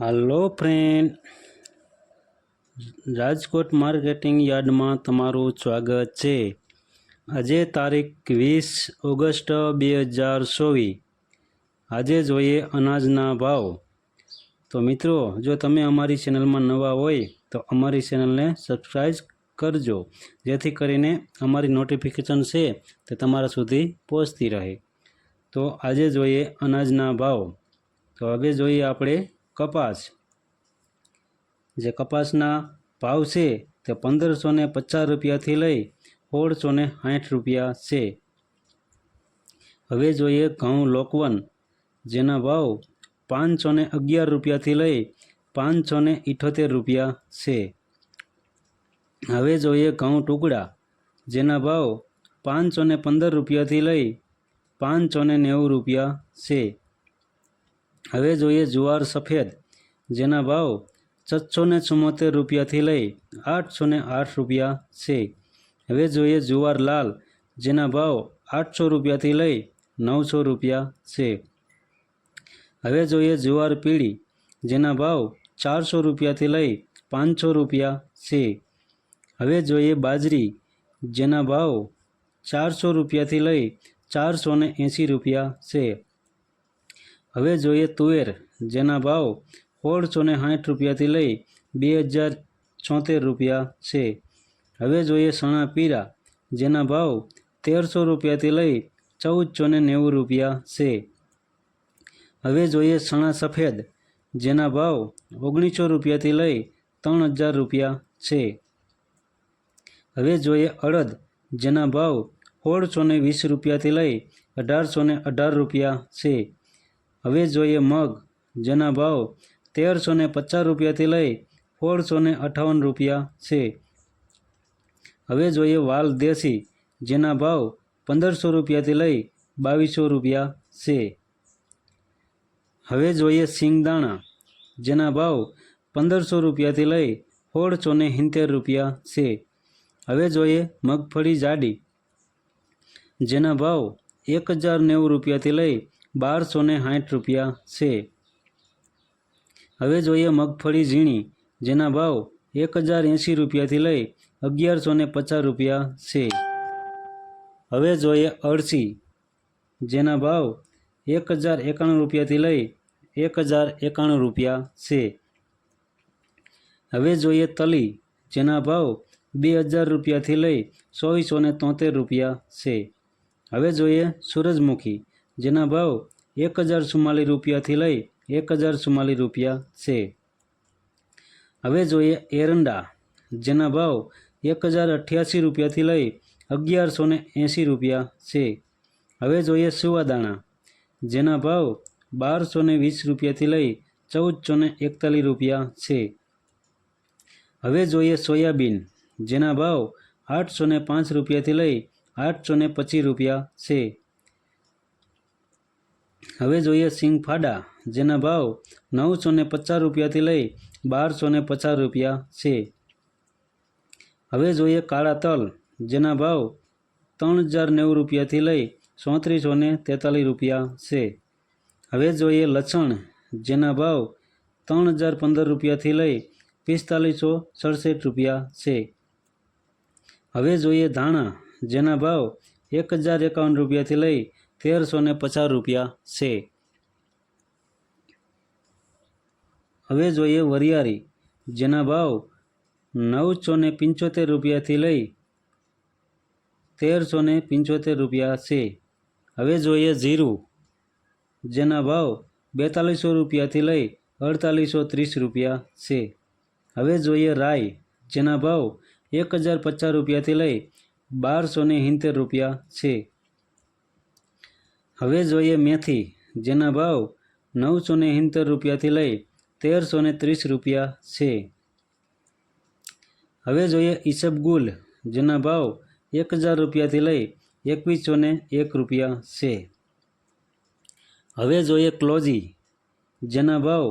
હાલો friend Rajkot marketing યાર્ડમાં તમારું સ્વાગત છે. આજે તારીખ વીસ ઓગસ્ટ બે હજાર ચોવીસ. આજે જોઈએ અનાજના ભાવ. તો મિત્રો, જો તમે અમારી ચેનલમાં નવા હોય, તો અમારી ચેનલને સબસ્ક્રાઈબ કરજો. જેથી કરીને અમારી નોટિફિકેશન છે તે તમારા સુધી પહોંચતી રહે. તો આજે જોઈએ અનાજના ભાવ. તો હવે જોઈએ આપણે કપાસ. જે કપાસના ભાવ છે તે પંદરસો ને પચાસ રૂપિયાથી લઈ સોળસો ને સાઠ રૂપિયા છે. હવે જોઈએ ઘઉં લોકવન. જેના ભાવ પાંચસો ને અગિયાર રૂપિયાથી લઈ પાંચસો ને ઇઠોતેર રૂપિયા છે. હવે જોઈએ ઘઉં ટુકડા. જેના ભાવ પાંચસો ને પંદર રૂપિયાથી લઈ પાંચસો ને નેવું રૂપિયા છે. હવે જોઈએ જુવાર સફેદ, જેના ભાવ છસો ને ચુમ્મોતેર રૂપિયાથી લઈ આઠસો ને આઠ રૂપિયા છે. હવે જોઈએ જુવાર લાલ, જેના ભાવ આઠસો રૂપિયાથી લઈ નવસો રૂપિયા છે. હવે જોઈએ જુવાર પીળી, જેના ભાવ ચારસો રૂપિયાથી લઈ પાંચસો રૂપિયા છે. હવે જોઈએ બાજરી, જેના ભાવ ચારસો રૂપિયાથી લઈ ચારસો ને એંસી રૂપિયા છે. હવે જોઈએ તુવેર, જેના ભાવ સોળસો ને સાઠ રૂપિયાથી લઈ બે હજાર છોતેર રૂપિયા છે. હવે જોઈએ સણા પીરા, જેના ભાવ તેરસો રૂપિયાથી લઈ ચૌદસો ને નેવું રૂપિયા છે. હવે જોઈએ સણા સફેદ, જેના ભાવ ઓગણીસો રૂપિયાથી લઈ ત્રણ હજાર રૂપિયા છે. હવે જોઈએ અડદ, જેના ભાવ સોળસો ને વીસ રૂપિયાથી લઈ અઢારસો ને અઢાર રૂપિયા છે. હવે જોઈએ મગ, જેના ભાવ તેરસો ને પચાસ રૂપિયાથી લઈ સોળસો ને અઠાવન રૂપિયા છે. હવે જોઈએ વાલ દેશી, જેના ભાવ પંદરસો રૂપિયાથી લઈ બાવીસો રૂપિયા છે. હવે જોઈએ સિંગદાણા, જેના ભાવ પંદરસો રૂપિયાથી લઈ સોળસો ને સિત્તેર રૂપિયા છે. હવે જોઈએ મગફળી જાડી, જેના ભાવ એક હજાર નેવું રૂપિયાથી લઈ બારસો ને સાઠ રૂપિયા છે. હવે જોઈએ મગફળી ઝીણી, જેના ભાવ એક હજાર એંસી રૂપિયાથી લઈ અગિયારસો ને પચાસ રૂપિયા છે. હવે જોઈએ અળસી, જેના ભાવ એક હજાર એકાણું રૂપિયાથી લઈ એક હજાર એકાણું રૂપિયા છે. હવે જોઈએ તલી, જેના ભાવ બે હજાર રૂપિયાથી લઈ ચોવીસો ને તોતેર રૂપિયા છે. હવે જોઈએ સૂરજમુખી જેના ભાવ એક હજાર ચુમ્માલીસ રૂપિયાથી લઈ એક હજાર ચુમ્માલીસ રૂપિયા છે. હવે જોઈએ એરંડા, જેના ભાવ એક હજાર અઠ્યાસી રૂપિયાથી લઈ અગિયારસો ને એંસી રૂપિયા છે. હવે જોઈએ સુવાદાણા, જેના ભાવ બારસો ને વીસ રૂપિયાથી લઈ ચૌદસો ને એકતાલીસ રૂપિયા છે. હવે જોઈએ સોયાબીન, જેના ભાવ આઠસો ને પાંચ રૂપિયાથી લઈ આઠસો ને પચીસ રૂપિયા છે. હવે જોઈએ સિંગફાડા જેના ભાવ નવસો ને પચાસ રૂપિયાથી લઈ બારસો ને પચાસ રૂપિયા છે. હવે જોઈએ કાળા તલ, જેના ભાવ ત્રણ હજાર નેવું રૂપિયાથી લઈ ચોત્રીસો ને તેતાલીસ રૂપિયા છે. હવે જોઈએ લસણ, જેના ભાવ ત્રણ હજાર પંદર રૂપિયાથી લઈ પિસ્તાલીસો સડસઠ રૂપિયા છે. હવે જોઈએ ધાણા, જેના ભાવ એક હજાર એકાવન રૂપિયાથી લઈ તેરસો ને પચાસ રૂપિયા છે. હવે જોઈએ વરિયાળી, જેના ભાવ નવસો ને પંચોતેર રૂપિયાથી લઈ તેરસો ને પંચોતેર રૂપિયા છે. હવે જોઈએ જીરું, જેના ભાવ બેતાલીસો રૂપિયાથી લઈ અડતાલીસો ત્રીસ રૂપિયા છે. હવે જોઈએ રાઈ, જેના ભાવ એક હજાર પચાસ રૂપિયાથી લઈ બારસો ને રૂપિયા છે. હવે જોઈએ મેથી, જેના ભાવ નવસો ને સિત્તેર રૂપિયાથી લઈ તેરસો ને ત્રીસ રૂપિયા છે. હવે જોઈએ ઈસબગુલ જેના ભાવ એક હજાર રૂપિયાથી લઈ એકવીસો ને એક રૂપિયા છે. હવે જોઈએ ક્લોઝી જેના ભાવ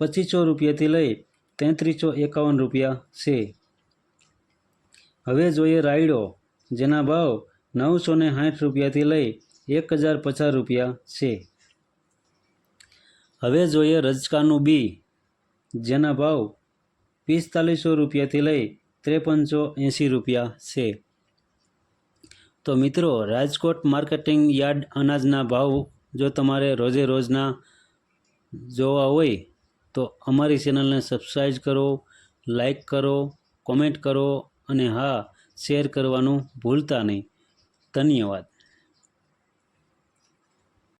પચીસો રૂપિયાથી લઈ તેત્રીસો એકાવન રૂપિયા છે. હવે જોઈએ રાયડો, જેના ભાવ નવસો ને સાઠ રૂપિયાથી લઈ એક હજાર પચાસ રૂપિયા છે. હવે જોઈએ રજકાનું બી. જેના ભાવ પિસ્તાલીસો રૂપિયાથી લઈ ત્રેપનસો એંસી રૂપિયા છે. તો મિત્રો, રાજકોટ માર્કેટિંગ યાર્ડ અનાજના ભાવ જો તમારે રોજે રોજના જોવા હોય, તો અમારી ચેનલને સબસ્ક્રાઈબ કરો લાઈક કરો કોમેન્ટ કરો અને હા શેર કરવાનું ભૂલતા નહીં. ધન્યવાદ.